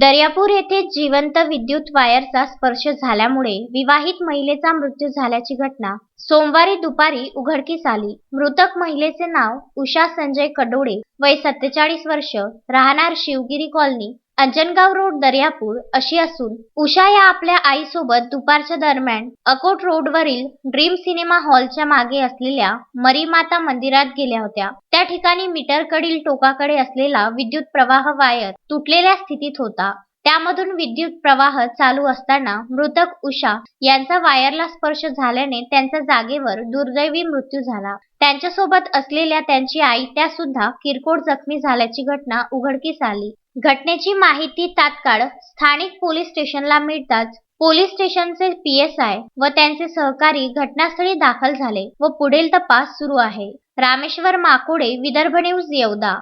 दर्यापूर येथे जिवंत विद्युत वायरचा स्पर्श झाल्यामुळे विवाहित महिलेचा मृत्यू झाल्याची घटना सोमवारी दुपारी उघडकीस आली. मृतक महिलेचे नाव उषा संजय कडोळे वय सत्तेचाळीस वर्ष राहणार शिवगिरी कॉलनी अंजनगाव रोड दर्यापूर अशी असून उषा या आपल्या आईसोबत दुपारच्या दरम्यान अकोट रोडवरील ड्रीम सिनेमा हॉलच्या मागे असलेल्या मरीमाता मंदिरात गेल्या होत्या. त्या ठिकाणी मीटरकडील टोकाकडे असलेला विद्युत प्रवाह वायर तुटलेल्या स्थितीत होता. त्यामधून विद्युत प्रवाह चालू असताना मृतक उषा यांचा वायरला स्पर्श झाल्याने त्यांचा जागेवर दुर्दैवी मृत्यू झाला. त्यांच्यासोबत असलेल्या त्यांची आई त्या सुद्धा किरकोळ जखमी झाल्याची घटना उघडकीस आली. घटनेची माहिती तात्काळ स्थानिक पोलीस स्टेशनला मिळताच पोलीस स्टेशनचे पीएसआय व त्यांचे सहकारी घटनास्थळी दाखल झाले व पुढील तपास सुरू आहे. रामेश्वर माकोडे विदर्भ न्यूज येवदा.